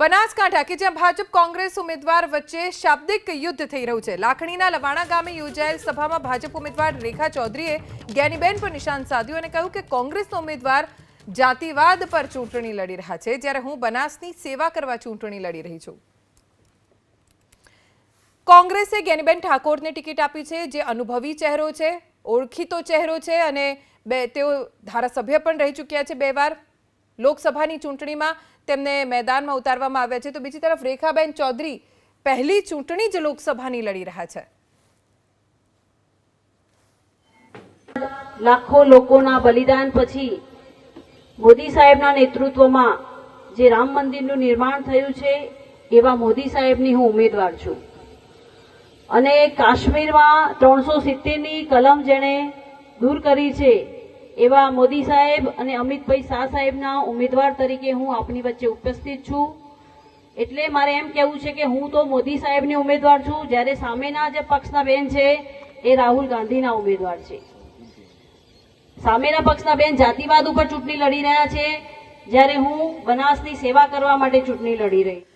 બનાસકાંઠા કે જ્યાં ભાજપ કોંગ્રેસ ઉમેદવાર વચ્ચે શાબ્દિક યુદ્ધ થઈ રહ્યું છે. લાખણીના લવાણા ગામે યોજાયેલ સભામાં ભાજપ ઉમેદવાર રેખા ચૌધરીએ જ્ઞાનીબેન પર નિશાન સાધ્યું અને કહ્યું કે કોંગ્રેસનો ઉમેદવાર જાતિવાદ પર ચૂંટણી લડી રહ્યા છે. જ્યારે હું બનાસની સેવા કરવા ચૂંટણી લડી રહી છું. કોંગ્રેસે જ્ઞાનીબેન ઠાકોરને ટિકિટ આપી છે, જે અનુભવી ચહેરો છે, ઓળખીતો ચહેરો છે અને બે તેઓ ધારાસભ્ય પણ રહી ચૂક્યા છે બે વાર. લોકસભાની ચૂંટણીમાં તેમને મેદાનમાં ઉતારવામાં આવ્યા છે. તો બીજી તરફ રેખાબેન ચૌધરી પહેલી ચૂંટણી જ લોકસભાની લડી રહ્યા છે. લાખો લોકોના બલિદાન પછી મોદી સાહેબના નેતૃત્વમાં જે રામ મંદિરનું નિર્માણ થયું છે, એવા મોદી સાહેબની હું ઉમેદવાર છું. અને કાશ્મીરમાં ત્રણસો સિત્તેરની કલમ જેણે દૂર કરી છે એવા મોદી સાહેબ અને અમિતભાઈ શાહ સાહેબના ઉમેદવાર તરીકે હું આપની વચ્ચે ઉપસ્થિત છું. એટલે મારે એમ કહેવું છે કે હું તો મોદી સાહેબની ઉમેદવાર છું. જ્યારે સામેના જે પક્ષના બેન છે, એ રાહુલ ગાંધીના ઉમેદવાર છે. સામેના પક્ષના બેન જાતિવાદ ઉપર ચૂંટણી લડી રહ્યા છે. જ્યારે હું બનાસની સેવા કરવા માટે ચૂંટણી લડી રહી